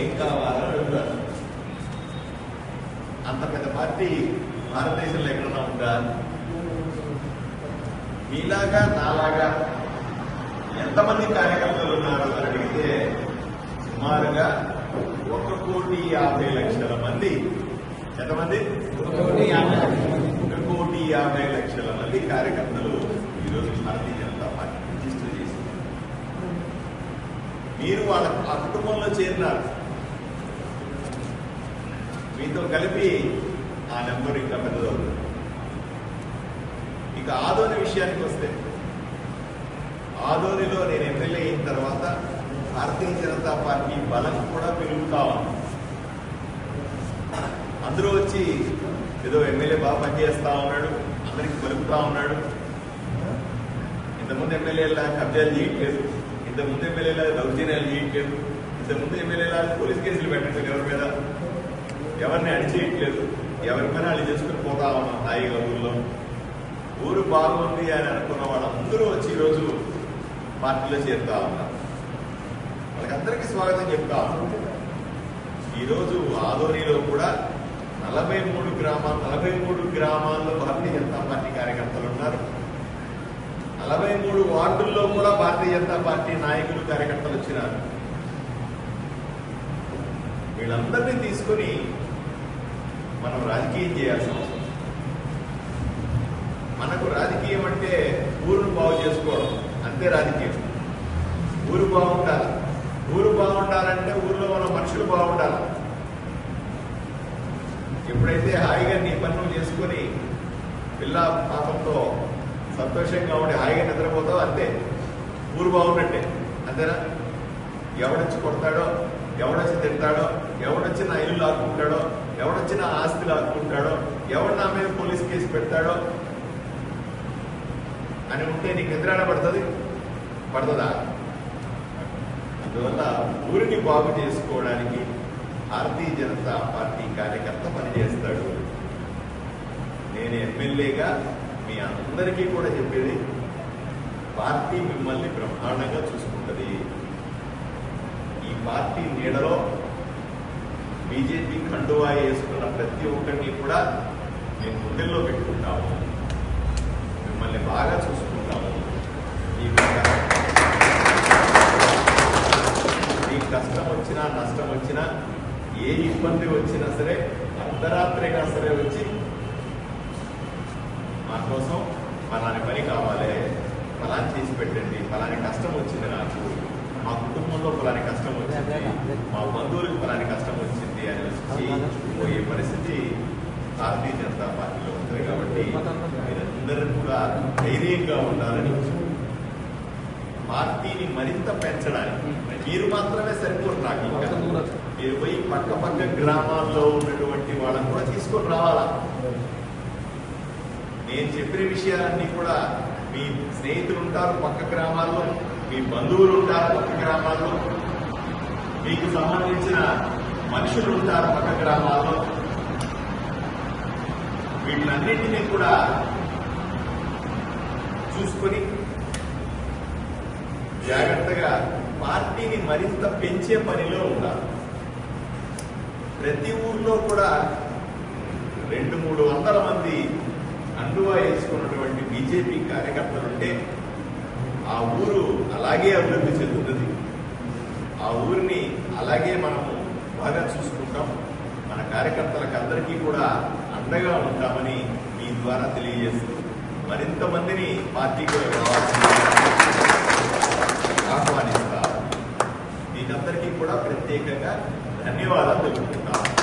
కావాలని అడుగుతారు అంత పెద్ద పార్టీ భారతదేశంలో ఎక్కడన్నా ఉందా? మీలాగా నాలాగా ఎంతమంది కార్యకర్తలు ఉన్నారు అని అడిగితే సుమారుగా ఒక కోటి యాభై లక్షల మంది. ఎంతమంది? ఒక కోటి యాభై లక్షల మంది. కార్యకర్తలు ఈరోజు భారతీయ జనతా పార్టీ రిజిస్టర్ చేశారు. మీరు వాళ్ళ ఆ కుటుంబంలో చేరినారు. మీతో కలిపి ఆ నెంబర్ ఇంకా పెద్దదవుతుంది ఇక ఆదోని విషయానికి వస్తే ఆదోనిలో నేను ఎమ్మెల్యే అయిన తర్వాత భారతీయ జనతా పార్టీ బలం కూడా పెరుగుతా ఉంది. అందరూ వచ్చి ఏదో ఎమ్మెల్యే బాగా పనిచేస్తా ఉన్నాడు అందరికి పలుకుతా ఉన్నాడు. ఇంతకుముందు ఎమ్మెల్యేలా కబ్జాలు చేయట్లేదు ఇంతకుముందు ఎమ్మెల్యేలా దౌర్జన్యాలు చేయట్లేదు ఇంతకుముందు ఎమ్మెల్యేలా పోలీస్ కేసులు పెట్టట్లేదు ఎవరి మీద? ఎవరిని అడిచేయట్లేదు ఎవరి పని అడిగి చేసుకుని పోతా ఉన్నాం హాయిగా ఊళ్ళో? ఊరు బాగుంది అని అనుకున్న వాళ్ళందరూ వచ్చి ఈరోజు పార్టీలో చేరుతా ఉన్నారు. వాళ్ళకందరికీ స్వాగతం చెప్తా ఉన్నాం. ఈరోజు ఆదోనిలో కూడా నలభై మూడు గ్రామాలు నలభై మూడు గ్రామాల్లో భారతీయ జనతా పార్టీ కార్యకర్తలు ఉన్నారు. నలభై మూడు వార్డుల్లో కూడా భారతీయ జనతా పార్టీ నాయకులు కార్యకర్తలు వచ్చినారు. వీళ్ళందరినీ తీసుకొని మనం రాజకీయం చేయాల్సిన అవసరం మనకు రాజకీయం అంటే ఊరును బాగు చేసుకోవడం అంతే రాజకీయం. ఊరు బాగుండాలి. ఊరు బాగుండాలంటే ఊర్లో ఉన్న మనుషులు బాగుండాలి. ఎప్పుడైతే హాయిగా నీ పనులు చేసుకొని పిల్ల పాపంతో సంతోషంగా ఉండి హాయిగా నిద్రపోతావు అంతే. ఊరు బాగున్నట్టే. అంతేనా? ఎవడొచ్చి కొడతాడో ఎవడొచ్చి తింటాడో ఎవడొచ్చి నా ఇల్లు లాక్కుంటాడో ఎవడొచ్చి ఆస్తి లాక్కుంటాడో ఎవడు నా మీద పోలీస్ కేసు పెడతాడో అని ఉంటే నీకు నిద్రాన పడుతుంది? పడుతుందా? అందువల్ల ఊరిని బాగు చేసుకోవడానికి భారతీయ జనతా పార్టీ కార్యకర్త పనిచేస్తాడు. నేను ఎమ్మెల్యేగా మీ అందరికీ కూడా చెప్పేది పార్టీ మిమ్మల్ని బ్రహ్మాండంగా చూసుకుంటుంది. ఈ పార్టీ నీడలో బీజేపీ కండువా వేసుకున్న ప్రతి ఒక్కరిని కూడా మేము గుండెల్లో పెట్టుకుంటాము. మిమ్మల్ని బాగా చూసుకుంటాము. మీకు కష్టం వచ్చినా నష్టం వచ్చినా ఏ ఇబ్బంది వచ్చినా సరే అర్ధరాత్రిగా సరే వచ్చి మా కోసం ఫలాని పని కావాలి ఫలాని చేసి పెట్టండి ఫలాని కష్టం వచ్చింది నాకు. మా కుటుంబంలో ఫలాని కష్టం వచ్చింది మా బంధువులకు ఫలాని కష్టం వచ్చింది అని వచ్చి పోయే పరిస్థితి భారతీయ జనతా పార్టీలో ఉంది కాబట్టి మీరందరూ కూడా ధైర్యంగా ఉండాలని పార్టీని మరింత పెంచడానికి మీరు మాత్రమే సరిపోరు నాకు మీరు పోయి పక్క పక్క గ్రామాల్లో ఉన్నటువంటి వాళ్ళని కూడా తీసుకొని రావాలా? నేను చెప్పిన విషయాలన్నీ కూడా మీ స్నేహితులు ఉంటారు పక్క గ్రామాల్లో. మీ బంధువులు ఉంటారు పక్క గ్రామాల్లో. మీకు సంబంధించిన మనుషులు ఉంటారు పక్క గ్రామాల్లో. వీటిలన్నింటినీ కూడా చూసుకొని జాగ్రత్తగా పార్టీని మరింత పెంచే పనిలో ఉండాలి. ప్రతి ఊర్లో కూడా రెండు మూడు వందల మంది అండువా వేసుకున్నటువంటి బీజేపీ కార్యకర్తలుంటే ఆ ఊరు అలాగే అభివృద్ధి చెందుతుంది. ఆ ఊరిని అలాగే మనము బాగా చూసుకుంటాం. మన కార్యకర్తలకు అందరికీ కూడా అండగా ఉంటామని మీ ద్వారా తెలియజేస్తూ మరింత మందిని పార్టీకి రావాల్సిందిగా ఆహ్వానిస్తా. మీకందరికీ కూడా ప్రత్యేకంగా ధన్యవాదాలు తెలుపుకుంటాం.